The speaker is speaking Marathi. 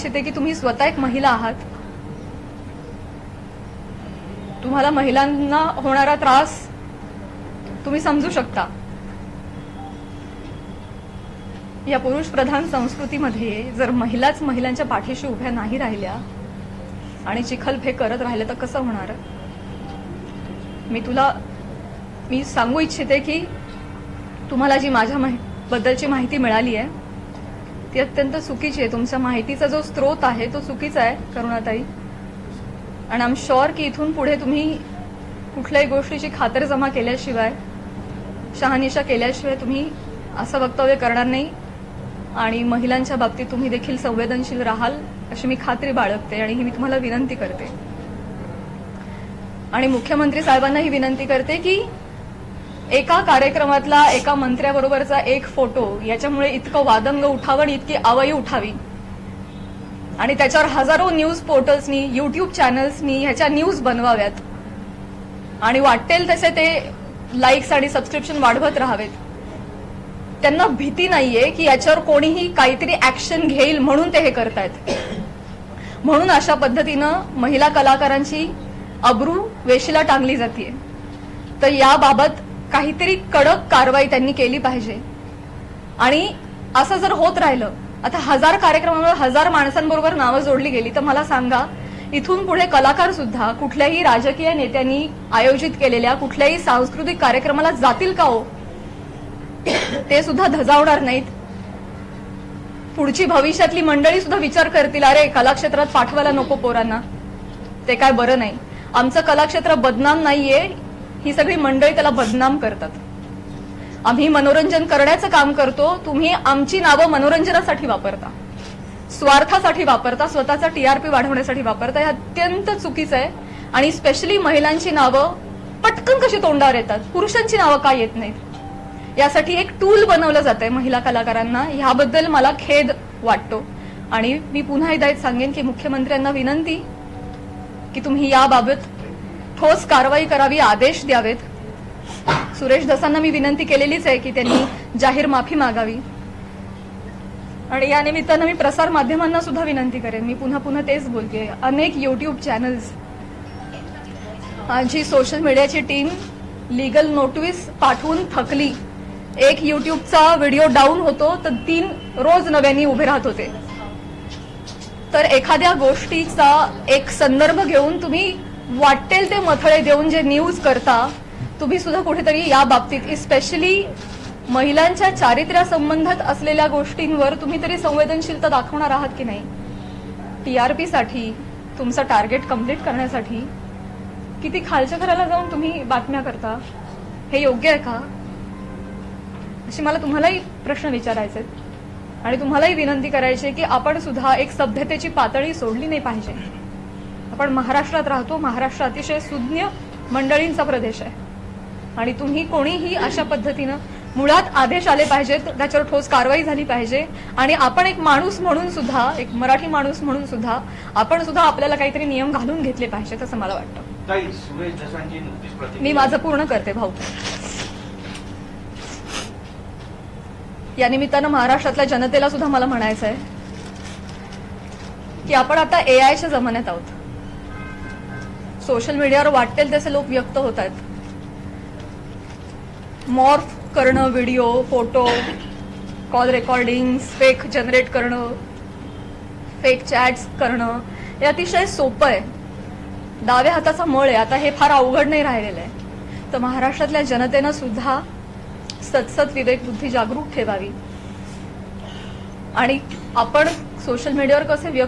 इच्छिते की तुम्ही स्वतः एक महिला आहात. तुम्हाला महिलांना होणारा त्रास तुम्ही समजू शकता. या पुरुष प्रधान संस्कृतीमध्ये जर महिलाच महिलांच्या पाठीशी उभ्या नाही राहिल्या आणि चिखलफेक करत राहिले तर कसं होणार? मी तुला मी सांगू इच्छिते की तुम्हाला जी माझ्या बद्दलची माहिती मिळाली आहे ती अत्यंत चुकीची आहे. तुमच्या माहितीचा जो स्रोत आहे तो चुकीचा आहे करुणाताई. आणि आम शुअर की इथून पुढे तुम्ही कुठल्याही गोष्टीची खातरजमा केल्याशिवाय शहानिशा केल्याशिवाय तुम्ही असं वक्तव्य करणार नाही. आणि महिलांच्या बाबतीत तुम्ही देखील संवेदनशील राहाल अशी मी खात्री बाळगते आणि ही मी तुम्हाला विनंती करते. आणि मुख्यमंत्री साहेबांना ही विनंती करते की एका कार्यक्रमातला एका मंत्र्याबरोबरचा एक फोटो याच्यामुळे इतकं वादंग उठावं आणि इतकी आवई उठावी. आणि त्याच्यावर हजारो न्यूज पोर्टल्सनी युट्यूब चॅनल्सनी ह्याच्या न्यूज बनवाव्यात. आणि वाटेल तसे ते लाईक्स आणि सबस्क्रिप्शन वाढवत राहावेत. त्यांना भीती नाहीये की याच्यावर कोणीही काहीतरी ऍक्शन घेईल म्हणून ते हे करतायत. म्हणून अशा पद्धतीनं महिला कलाकारांची अब्रू वेशीला टांगली जाते तर याबाबत काहीतरी कडक कारवाई त्यांनी केली पाहिजे. आणि असं जर होत राहिलं आता हजार कार्यक्रमामुळे हजार माणसांबरोबर नावं जोडली गेली तर मला सांगा इथून पुढे कलाकार सुद्धा कुठल्याही राजकीय नेत्यांनी आयोजित केलेल्या कुठल्याही सांस्कृतिक कार्यक्रमाला जातील का हो? ते सुद्धा धजावणार नाहीत. पुढची भविष्यातली मंडळी सुद्धा विचार करतील अरे कलाक्षेत्रात पाठवायला नको पोरांना. ते काय बरं नाही. आमचं कलाक्षेत्र बदनाम नाहीये. ही सगळी मंडळी त्याला बदनाम करतात. आम्ही मनोरंजन करण्याचं काम करतो तुम्ही आमची नावं मनोरंजनासाठी वापरता. स्वार्थासाठी वापरता स्वतःचा टीआरपी वाढवण्यासाठी वापरता हे अत्यंत चुकीचं आहे. आणि स्पेशली महिलांची नावं पटकन कशी तोंडावर येतात? पुरुषांची नावं का येत नाहीत? यासाठी एक टूल बनवलं जात आहे महिला कलाकारांना. ह्याबद्दल मला खेद वाटतो. आणि मी पुन्हा एकदा सांगेन की मुख्यमंत्र्यांना विनंती की तुम्ही याबाबत ठोस कारवाई करावी आदेश द्यावेत. सुरेश दसांना मी विनंती केलेलीच आहे की त्यांनी जाहीर माफी मागावी. आणि या निमित्तानं मी प्रसार माध्यमांना सुद्धा विनंती करेन. मी पुन्हा पुन्हा तेच बोलते अनेक युट्यूब चॅनल्स माझी सोशल मीडियाची टीम लीगल नोटीस पाठवून थकली. एक युट्यूबचा व्हिडिओ डाऊन होतो तर तीन रोज नव्याने उभे राहत होते. तर एखाद्या गोष्टीचा एक संदर्भ घेऊन तुम्ही वाटेल ते मथळे देऊन जे न्यूज करता तुम्ही सुद्धा कुठेतरी या बाबतीत स्पेशली महिलांच्या चारित्र्यासंबंधात असलेल्या गोष्टींवर तुम्ही तरी संवेदनशीलता दाखवणार आहात की नाही? टीआरपी साठी तुमचं टार्गेट कंप्लीट करण्यासाठी किती खालच्या घराला जाऊन तुम्ही बातम्या करता? हे योग्य आहे का? अशी मला तुम्हालाही प्रश्न विचारायचे आहेत. आणि तुम्हालाही विनंती करायची आहे की आपण सुद्धा एक सभ्यतेची पातळी सोडली नाही पाहिजे. आपण महाराष्ट्रात राहतो महाराष्ट्र अतिशय सुज्ञ मंडळींचा प्रदेश आहे. आणि तुम्ही कोणीही अशा पद्धतीनं मुळात आदेश आले पाहिजेत त्याच्यावर ठोस कारवाई झाली पाहिजे. आणि आपण एक माणूस म्हणून सुद्धा एक मराठी माणूस म्हणून सुद्धा आपण सुद्धा आपल्याला काहीतरी नियम घालून घेतले पाहिजेत असं मला वाटतं. मी माझं पूर्ण करते भाऊ. या निमित्तानं महाराष्ट्रातल्या जनतेला सुद्धा मला म्हणायचं आहे की आपण आता ए आयच्या जमान्यात आहोत. सोशल मीडियावर वाटेल तसे लोक व्यक्त होत आहेत. मॉर्फ करणं video photo call recording fake generate करणं फेक चॅट्स करणं हे अतिशय सोपं आहे. डाव्या हाताचा मळ आहे. आता हे फार अवघड नाही राहिलेलं आहे. तर महाराष्ट्रातल्या जनतेनं सुद्धा सतसत विवेक बुद्धी जागरूक ठेवावी. आणि आपण सोशल मीडियावर कसे व्यक्त